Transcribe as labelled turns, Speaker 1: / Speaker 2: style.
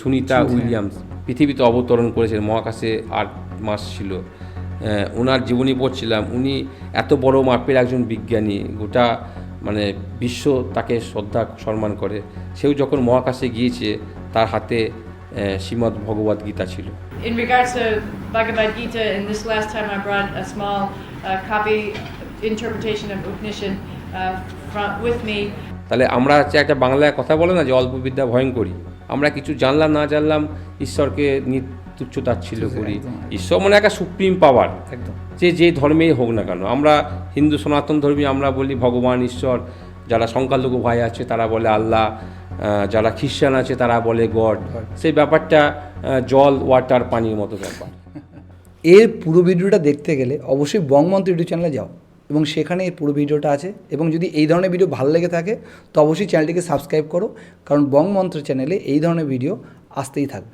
Speaker 1: Sunita Williams পৃথিবীতে অবতরণ করেছেন মহাকাশে আট মাস ছিল। ওনার জীবনী পড়ছিলাম। উনি এত বড় মাপের একজন বিজ্ঞানী গোটা মানে বিশ্ব তাকে শ্রদ্ধা সম্মান করে। সেও যখন মহাকাশে গিয়েছে তার হাতে শ্রীমদ্ ভগবদ গীতা ছিল।
Speaker 2: In regards to Bhagavad Gita, and this last time I brought a small uh, copy interpretation of Upanishad uh, from, with me.
Speaker 1: তাহলে আমরা হচ্ছে একটা বাংলায় কথা বলে না যে অল্প বিদ্যা ভয়ঙ্করী? আমরা কিছু জানলাম না জানলাম ঈশ্বরকে তুচ্ছ তাচ্ছিল্য করি ঈশ্বর মানে একটা সুপ্রিম পাওয়ার
Speaker 3: একদম।
Speaker 1: যে যে ধর্মেই হোক না কেন। আমরা হিন্দু সনাতন ধর্মী আমরা বলি ভগবান ঈশ্বর। যারা সংখ্যালঘু ভাই আছে তারা বলে আল্লাহ। যারা খ্রিস্টান আছে তারা বলে গড। সেই ব্যাপারটা জল ওয়াটার পানির মতো ব্যাপার।
Speaker 3: এর পুরো ভিডিওটা দেখতে গেলে অবশ্যই বংমন্ত্র ইউটিউব চ্যানেলে যাও। এবং সেখানে এর পুরো ভিডিওটা আছে। এবং যদি এই ধরনের ভিডিও ভালো লেগে থাকে, তো অবশ্যই চ্যানেলটিকে সাবস্ক্রাইব করো, কারণ বংমন্ত্র চ্যানেলে এই ধরনের ভিডিও আসতেই থাকবে।